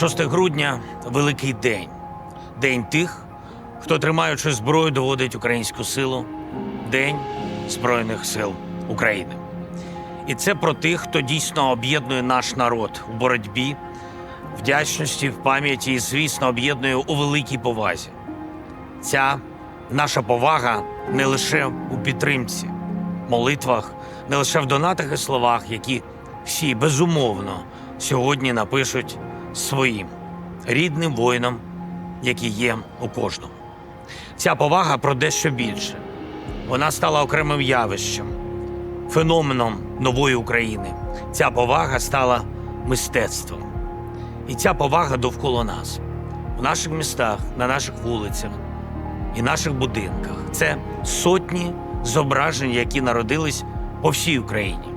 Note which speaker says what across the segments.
Speaker 1: 6 грудня великий день. День тих, хто тримаючи зброю, доводить українську силу. День Збройних сил України. І це про тих, хто дійсно об'єднує наш народ у боротьбі, вдячності, в пам'яті і, звісно, об'єднує у великій повазі. Ця наша повага не лише у підтримці, молитвах, не лише в донатах і словах, які всі безумовно сьогодні напишуть своїм рідним воїнам, які є у кожному. Ця повага про дещо більше. Вона стала окремим явищем, феноменом нової України. Ця повага стала мистецтвом. І ця повага довкола нас, в наших містах, на наших вулицях і наших будинках. Це сотні зображень, які народились по всій Україні.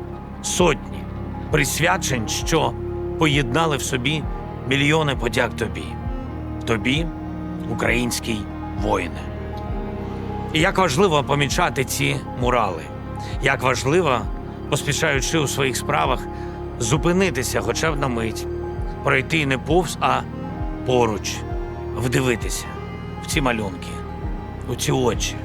Speaker 1: Сотні присвячень, що поєднали в собі мільйони подяк тобі. Тобі, український воїне. І як важливо помічати ці мурали, як важливо, поспішаючи у своїх справах, зупинитися хоча б на мить, пройти не повз, а поруч, вдивитися в ці малюнки, у ці очі,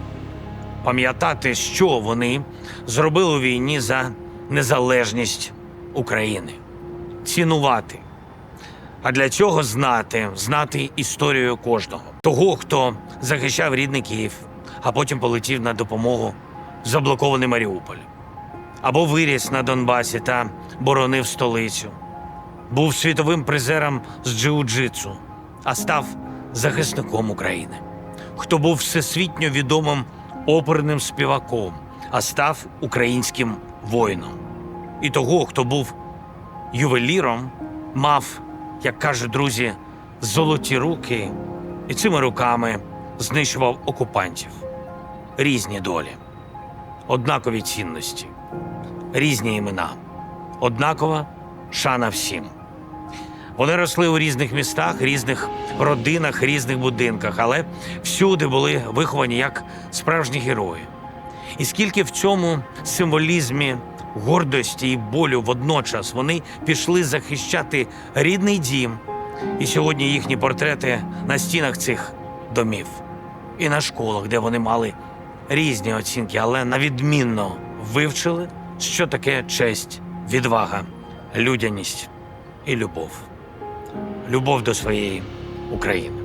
Speaker 1: пам'ятати, що вони зробили у війні за незалежність України, цінувати. А для цього знати, знати історію кожного. Того, хто захищав рідний Київ, а потім полетів на допомогу заблокований Маріуполь. Або виріс на Донбасі та боронив столицю. Був світовим призером з джиу-джитсу, а став захисником України. Хто був всесвітньо відомим оперним співаком, а став українським воїном. І того, хто був ювеліром, мав, як кажуть друзі, золоті руки і цими руками знищував окупантів. Різні долі, однакові цінності, різні імена, однакова шана всім. Вони росли у різних містах, різних родинах, різних будинках, але всюди були виховані як справжні герої. І скільки в цьому символізмі гордості і болю водночас вони пішли захищати рідний дім, і сьогодні їхні портрети на стінах цих домів, і на школах, де вони мали різні оцінки, але на відмінно вивчили, що таке честь, відвага, людяність і любов. Любов до своєї України.